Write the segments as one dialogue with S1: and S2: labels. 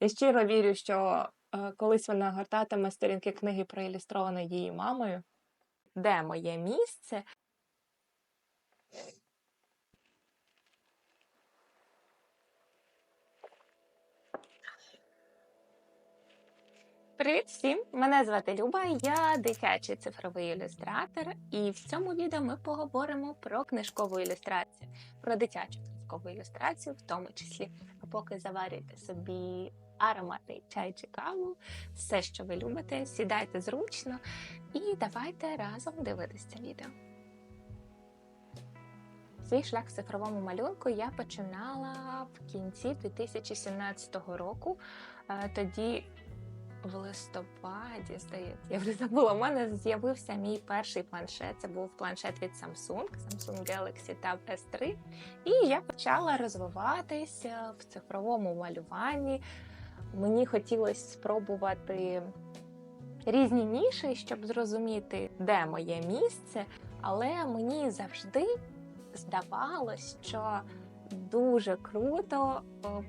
S1: Я щиро вірю, що е, колись вона гортатиме сторінки книги проілюстрованої її мамою. Де моє місце? Привіт всім! Мене звати Люба, я дитячий цифровий ілюстратор, і в цьому відео ми поговоримо про книжкову ілюстрацію, про дитячу книжкову ілюстрацію, в тому числі. А поки заварюйте собі ароматний чай чи каву, все, що ви любите, сідайте зручно і давайте разом дивитися це відео. Свій шлях в цифровому малюнку я починала в кінці 2017 року. Е, Тоді в листопаді, здається, я вже забула. У мене з'явився мій перший планшет. Це був планшет від Samsung, Samsung Galaxy Tab S3. І я почала розвиватися в цифровому малюванні. Мені хотілося спробувати різні ніші, щоб зрозуміти, де моє місце, але мені завжди здавалось, що дуже круто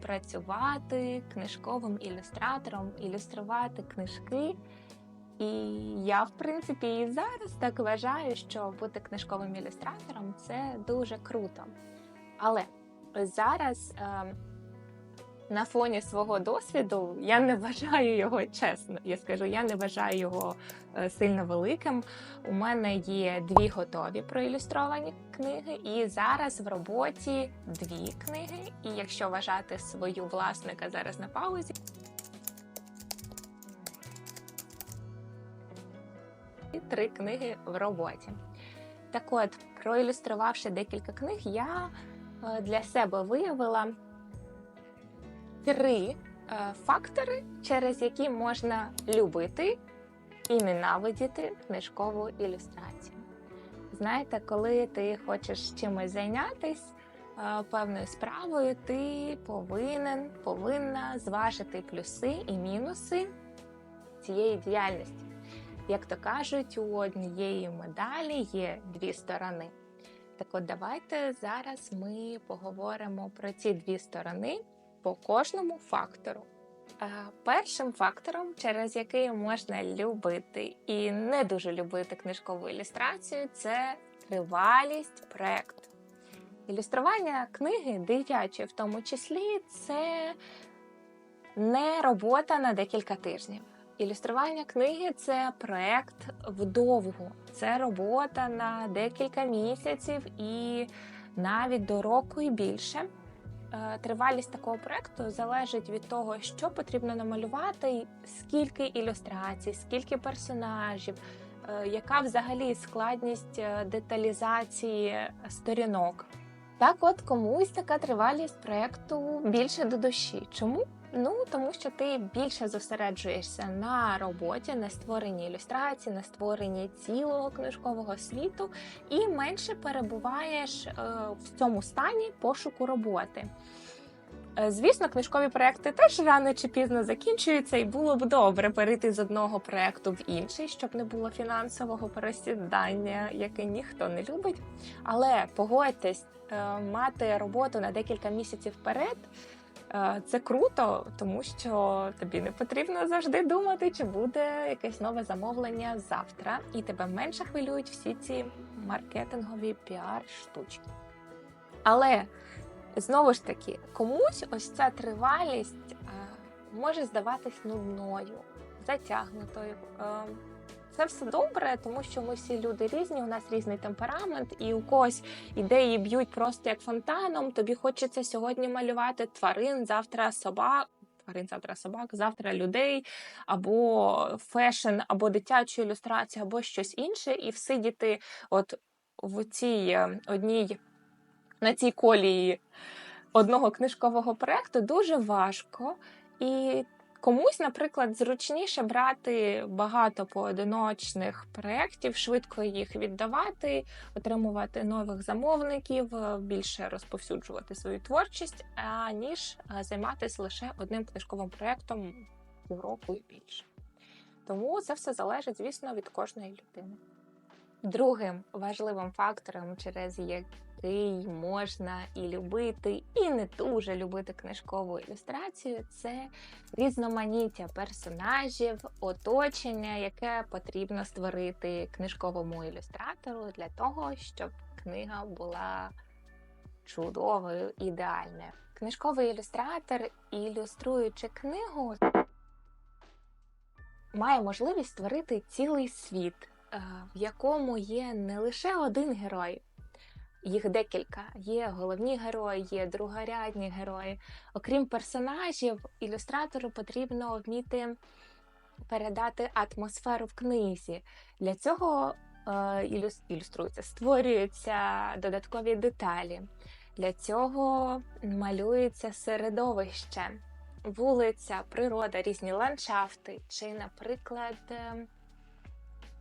S1: працювати книжковим ілюстратором, ілюструвати книжки. І я, в принципі, і зараз так вважаю, що бути книжковим ілюстратором це дуже круто. Але зараз е, на фоні свого досвіду я не вважаю його чесно. Я скажу, я не вважаю його е, сильно великим. У мене є дві готові проілюстровані книги, і зараз в роботі дві книги. І якщо вважати свою власника зараз на паузі. і Три книги в роботі. Так от, проілюструвавши декілька книг, я е, для себе виявила три е, фактори, через які можна любити і ненавидіти книжкову ілюстрацію. Знаєте, коли ти хочеш чимось зайнятися е, певною справою, ти повинен повинна зважити плюси і мінуси цієї діяльності. Як то кажуть, у однієї медалі є дві сторони. Так от давайте зараз ми поговоримо про ці дві сторони по кожному фактору. Е, Першим фактором, через який можна любити і не дуже любити книжкову ілюстрацію, це тривалість проекту. Ілюстрування книги дитячої, в тому числі, це не робота на декілька тижнів. Ілюстрування книги це проект вдовго, це робота на декілька місяців і навіть до року і більше. Е, Тривалість такого проекту залежить від того, що потрібно намалювати, скільки ілюстрацій, скільки персонажів, е, яка взагалі складність е, деталізації сторінок. Так, от комусь така тривалість проекту більше до душі. Чому? Ну тому що ти більше зосереджуєшся на роботі, на створенні ілюстрацій, на створенні цілого книжкового світу, і менше перебуваєш е, в цьому стані пошуку роботи. Е, Звісно, книжкові проекти теж рано чи пізно закінчуються, і було б добре перейти з одного проекту в інший, щоб не було фінансового пересідання, яке ніхто не любить. Але погодьтесь, е, мати роботу на декілька місяців вперед. Е, Це круто, тому що тобі не потрібно завжди думати, чи буде якесь нове замовлення завтра, і тебе менше хвилюють всі ці маркетингові піар-штучки. Але знову ж таки, комусь ось ця тривалість е, може здаватись нудною, затягнутою. Це все добре, тому що ми всі люди різні, у нас різний темперамент, і у когось ідеї б'ють просто як фонтаном. Тобі хочеться сьогодні малювати тварин, завтра собак. Тварин, завтра собак, завтра людей, або фешн, або дитячу ілюстрацію, або щось інше, і всидіти от в цій е, одній на цій колії одного книжкового проекту дуже важко. І комусь, наприклад, зручніше брати багато поодиночних проєктів, швидко їх віддавати, отримувати нових замовників, е, більше розповсюджувати свою творчість, аніж е, займатися лише одним книжковим проєктом півроку і більше. Тому це все залежить, звісно, від кожної людини. Другим важливим фактором, через який можна і любити, і не дуже любити книжкову ілюстрацію, це різноманіття персонажів, оточення, яке потрібно створити книжковому ілюстратору для того, щоб книга була чудовою, ідеальною. Книжковий ілюстратор, ілюструючи книгу, має можливість створити цілий світ, е, в якому є не лише один герой, їх декілька. Є головні герої, є другорядні герої. Окрім персонажів, ілюстратору потрібно вміти передати атмосферу в книзі. Для цього е, ілюс- ілюструються, створюються додаткові деталі. Для цього малюється середовище, вулиця, природа, різні ландшафти. Чи, наприклад, е,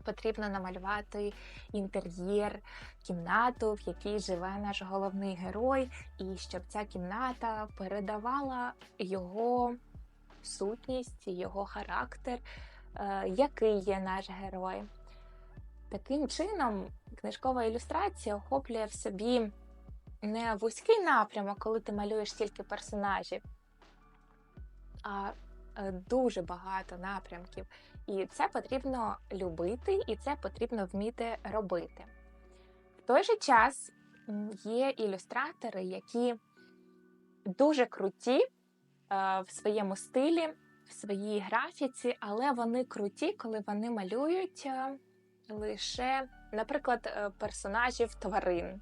S1: потрібно намалювати інтер'єр, кімнату, в якій живе наш головний герой, і щоб ця кімната передавала його сутність, його характер, е, який є наш герой. Таким чином, книжкова ілюстрація охоплює в собі не вузький напрямок, коли ти малюєш тільки персонажів, а е, дуже багато напрямків. І це потрібно любити, і це потрібно вміти робити. В той же час є ілюстратори, які дуже круті е, в своєму стилі, в своїй графіці, але вони круті, коли вони малюють е, лише, наприклад, е, персонажів тварин.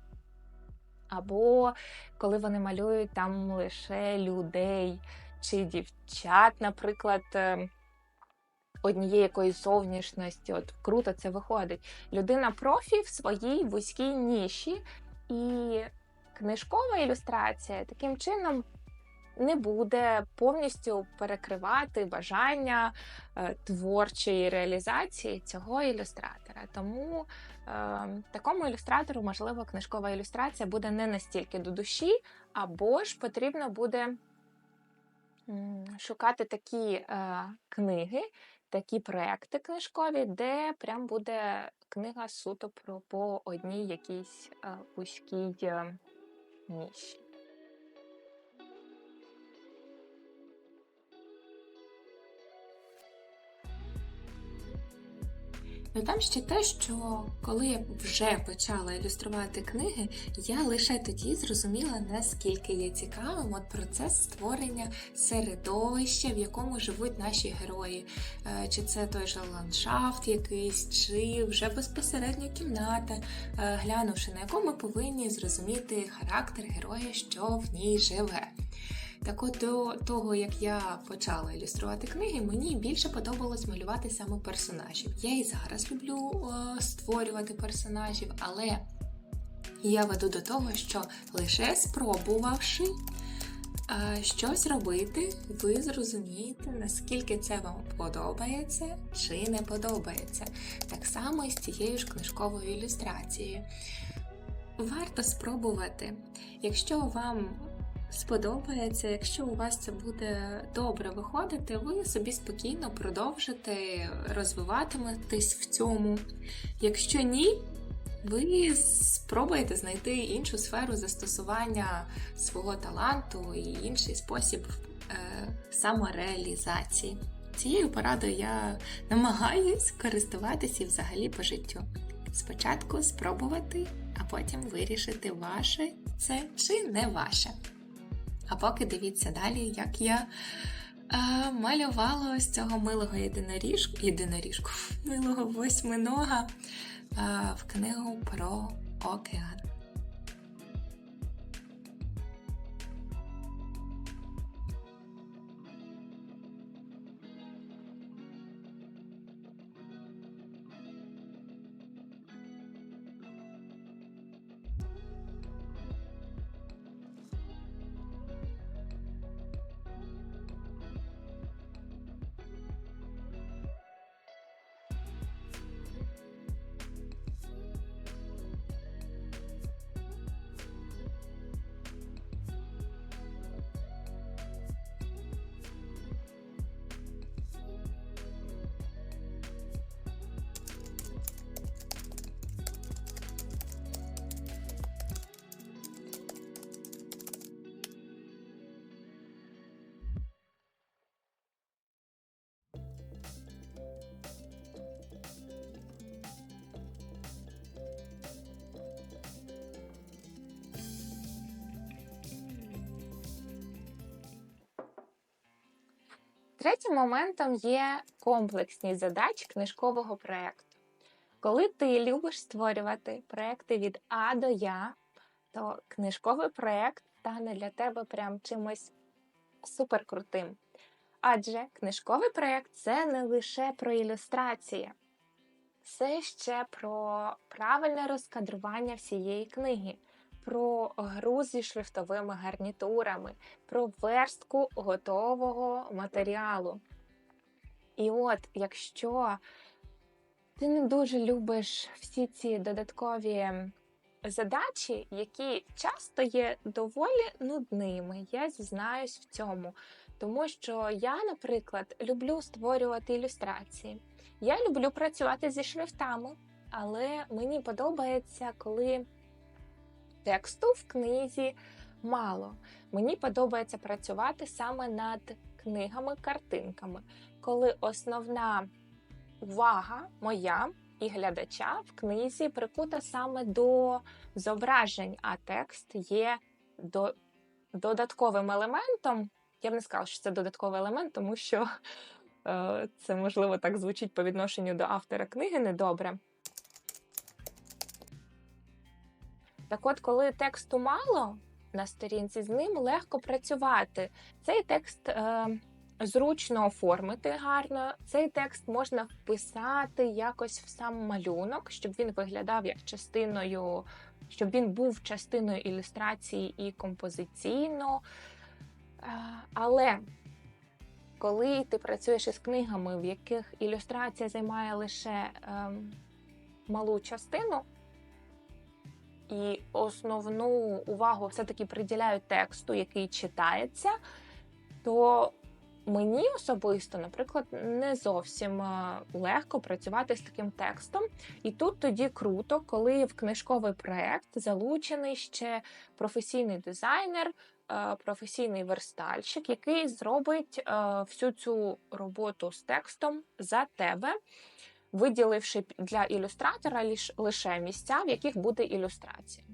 S1: Або коли вони малюють там лише людей чи дівчат, наприклад, однієї якоїсь зовнішності. От круто це виходить. Людина профі в своїй вузькій ніші, і книжкова ілюстрація таким чином не буде повністю перекривати бажання е, творчої реалізації цього ілюстратора. Тому е, такому ілюстратору, можливо, книжкова ілюстрація буде не настільки до душі, або ж потрібно буде шукати такі е, книги, такі проекти книжкові, де прям буде книга суто про по одній якійсь е, вузькій е, ніші.
S2: Ну там ще те, що коли я вже почала ілюструвати книги, я лише тоді зрозуміла, наскільки є цікавим от процес створення середовища, в якому живуть наші герої. Е, Чи це той же ландшафт якийсь, чи вже безпосередньо кімната, е, глянувши на яку ми повинні зрозуміти характер героя, що в ній живе. Так от до того, як я почала ілюструвати книги, мені більше подобалось малювати саме персонажів. Я і зараз люблю е, створювати персонажів, але я веду до того, що лише спробувавши е, щось робити, ви зрозумієте, наскільки це вам подобається чи не подобається. Так само і з цією ж книжковою ілюстрацією. Варто спробувати. Якщо вам сподобається, якщо у вас це буде добре виходити, ви собі спокійно продовжите розвиватиметесь в цьому. Якщо ні, ви спробуєте знайти іншу сферу застосування свого таланту і інший спосіб е, самореалізації. Цією порадою я намагаюсь користуватися і взагалі по життю. Спочатку спробувати, а потім вирішити, ваше це чи не ваше. А поки дивіться далі, як я е, малювала ось цього милого єдиноріжку, єдиноріжку, милого восьминога е, в книгу про океан.
S1: Третім моментом є комплексність задач книжкового проєкту. Коли ти любиш створювати проекти від А до Я, то книжковий проєкт стане для тебе прям чимось суперкрутим. Адже книжковий проєкт це не лише про ілюстрації, це ще про правильне розкадрування всієї книги, про гру зі шрифтовими гарнітурами, про верстку готового матеріалу. І от, якщо ти не дуже любиш всі ці додаткові задачі, які часто є доволі нудними, я зізнаюсь в цьому. Тому що я, наприклад, люблю створювати ілюстрації. Я люблю працювати зі шрифтами, але мені подобається, коли тексту в книзі мало. Мені подобається працювати саме над книгами-картинками, коли основна увага моя і глядача в книзі прикута саме до зображень, а текст є до, додатковим елементом. Я б не сказала, що це додатковий елемент, тому що е, це можливо так звучить по відношенню до автора книги недобре. Так от, коли тексту мало на сторінці, з ним легко працювати. Цей текст е, зручно оформити гарно, цей текст можна вписати якось в сам малюнок, щоб він виглядав як частиною, щоб він був частиною ілюстрації і композиційно. Е, Але коли ти працюєш із книгами, в яких ілюстрація займає лише ем, малу частину, і основну увагу все-таки приділяють тексту, який читається, то мені особисто, наприклад, не зовсім е, легко працювати з таким текстом. І тут тоді круто, коли в книжковий проект залучений ще професійний дизайнер, е, професійний верстальщик, який зробить е, всю цю роботу з текстом за тебе виділивши для ілюстратора лише місця, в яких буде ілюстрація.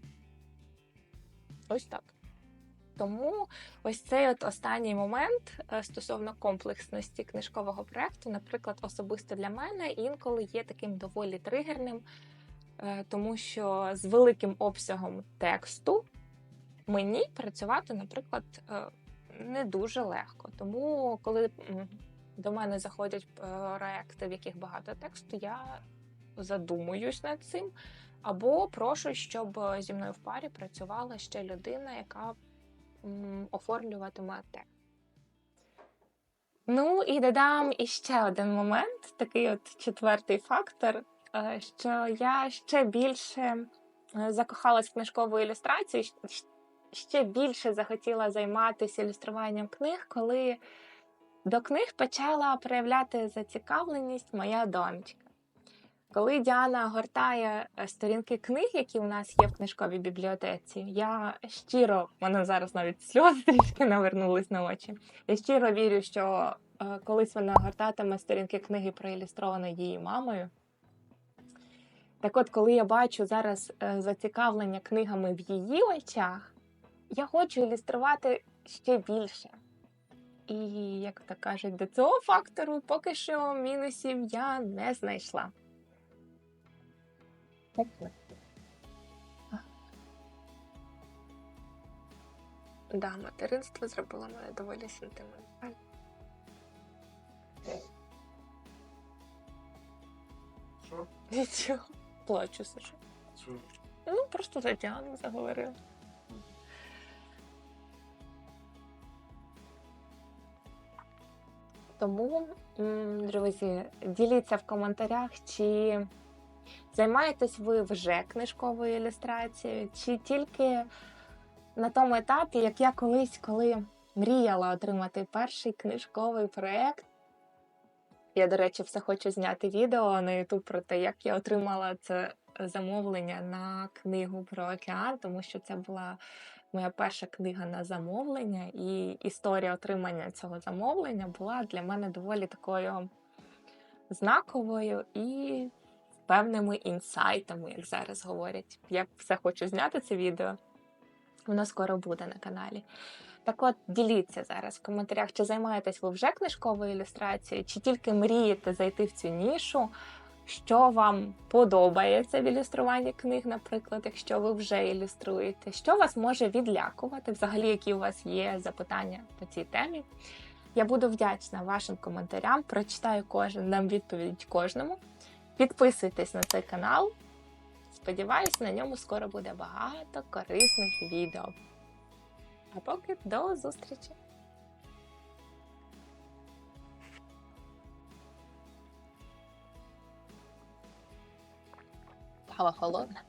S1: Ось так. Тому ось цей от останній момент е, стосовно комплексності книжкового проєкту, наприклад, особисто для мене інколи є таким доволі тригерним, е, тому що з великим обсягом тексту мені працювати, наприклад, е, не дуже легко. Тому, коли до мене заходять е, проекти, в яких багато тексту, я задумуюсь над цим. Або прошу, щоб е, зі мною в парі працювала ще людина, яка оформлюватиме текст. Ну і додам іще один момент, такий от четвертий фактор, е, що я ще більше е, закохалась в книжкову ілюстрацію, ще більше захотіла займатися ілюструванням книг, коли до книг почала проявляти зацікавленість моя донечка. Коли Діана гортає е, сторінки книг, які у нас є в книжковій бібліотеці, я щиро, в мене зараз навіть сльози трішки навернулись на очі. Я щиро вірю, що е, колись вона гортатиме сторінки книги проілюстрованої її мамою. Так от, коли я бачу зараз е, зацікавлення книгами в її очах, я хочу ілюструвати ще більше. І, як то кажуть, до цього фактору поки що мінусів я не знайшла. Так. Да, материнство зробило мене доволі сентиментальною.
S3: Що?
S1: Нічого. Плачу, Саша.
S3: Що?
S1: Ну, просто за Діану заговорила. Тому, друзі, діліться в коментарях, чи займаєтесь ви вже книжковою ілюстрацією, чи тільки на тому етапі, як я колись, коли мріяла отримати перший книжковий проєкт. Я, до речі, все хочу зняти відео на YouTube про те, як я отримала це замовлення на книгу про океан, тому що це була моя перша книга на замовлення, і історія отримання цього замовлення була для мене доволі такою знаковою і певними інсайтами, як зараз говорять. Я все хочу зняти це відео. Воно скоро буде на каналі. Так от діліться зараз в коментарях, чи займаєтесь ви вже книжковою ілюстрацією, чи тільки мрієте зайти в цю нішу. Що вам подобається в ілюструванні книг, наприклад, якщо ви вже ілюструєте, що вас може відлякувати, взагалі, які у вас є запитання по цій темі. Я буду вдячна вашим коментарям, прочитаю кожен, дам відповідь кожному. Підписуйтесь на цей канал. Сподіваюсь, на ньому скоро буде багато корисних відео. А поки до зустрічі! Кава холодна.